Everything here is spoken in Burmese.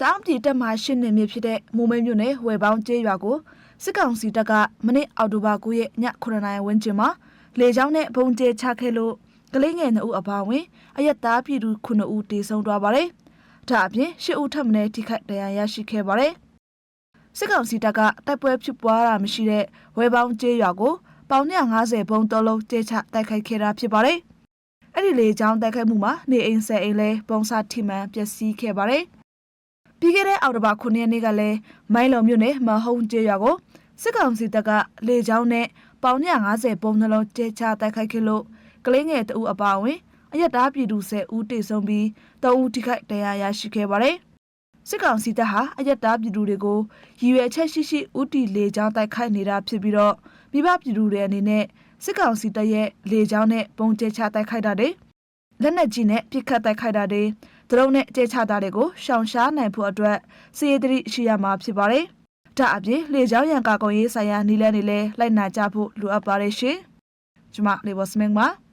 တအောက်ပြည်တက်မှရှင်းနေမြဖြစ်တဲ့မိုးမဲမြို့နယ်ဝယ်ပေါင်းကျေးရွာကိုစစ်ကောင်စီတပ်ကမနေ့အောက်တိုဘာ9ရက်ည9နာရီဝန်းကျင်မှာလေကြောင်းနဲ့ဘုံကျဲချခဲ့လို့ကလေးငယ်2ဦးအပါအဝင်အရက်သားပြည်သူ9ဦးတေဆုံးသွားပါတယ်။ဒါအပြင်10ဦးထပ်မံထိခိုက်ဒဏ်ရာရရှိခဲ့ပါတယ်။စစ်ကောင်စီတပ်ကတိုက်ပွဲဖြစ်ပွားတာမရှိတဲ့ဝယ်ပေါင်းကျေးရွာကိုပေါင်150ဘုံသုံးလုံးကျဲချတိုက်ခိုက်ခဲ့တာဖြစ်ပါတယ်။အဲ့ဒီလေကြောင်းတိုက်ခိုက်မှုမှာနေအိမ်ဆယ်အိမ်လဲပုံစထိမှန်ပျက်စီးခဲ့ပါတယ်။ ပြီးခဲ့တဲ့အောက်တိုဘာ9ရက်နေ့ကလည်းမိုင်းလုံမြို့နယ်မဟုံကျေးရွာကိုစစ်ကောင်စီတပ်ကလေကြောင်းနဲ့ပေါင်150ပုံနှလုံးကျဲချတိုက်ခိုက်ခဲ့လို့ကလေးငယ်တအူအပါအဝင်အရက်သားပြည်သူ10ဦးတေဆုံးပြီး3ဦးထိခိုက်ဒဏ်ရာရရှိခဲ့ပါတယ်။စစ်ကောင်စီတပ်ဟာအရက်သားပြည်သူတွေကိုရည်ရွယ်ချက်ရှိရှိဥတီလေကြောင်းတိုက်ခိုက်နေတာဖြစ်ပြီးတော့မိဘပြည်သူတွေအနေနဲ့စစ်ကောင်စီတပ်ရဲ့လေကြောင်းနဲ့ပုံကျဲချတိုက်ခိုက်တာတွေလက်နက်ကြီးနဲ့ပစ်ခတ်တိုက်ခိုက်တာတွေ ဒရုန်းနဲ့ကျဲချတာတွေကိုရှောင်ရှားနိုင်ဖို့အတွက်စီရေးတရိရှိရမှာဖြစ်ပါတယ်။ဒါအပြင်လေကြောင်းရန်ကာကွန်ရေးဆိုင်ရာနီလန်းတွေလည်းလိုက်နာကြဖို့လိုအပ်ပါတယ်ရှင်။ကျွန်မလေဘော့စမင်းပါ။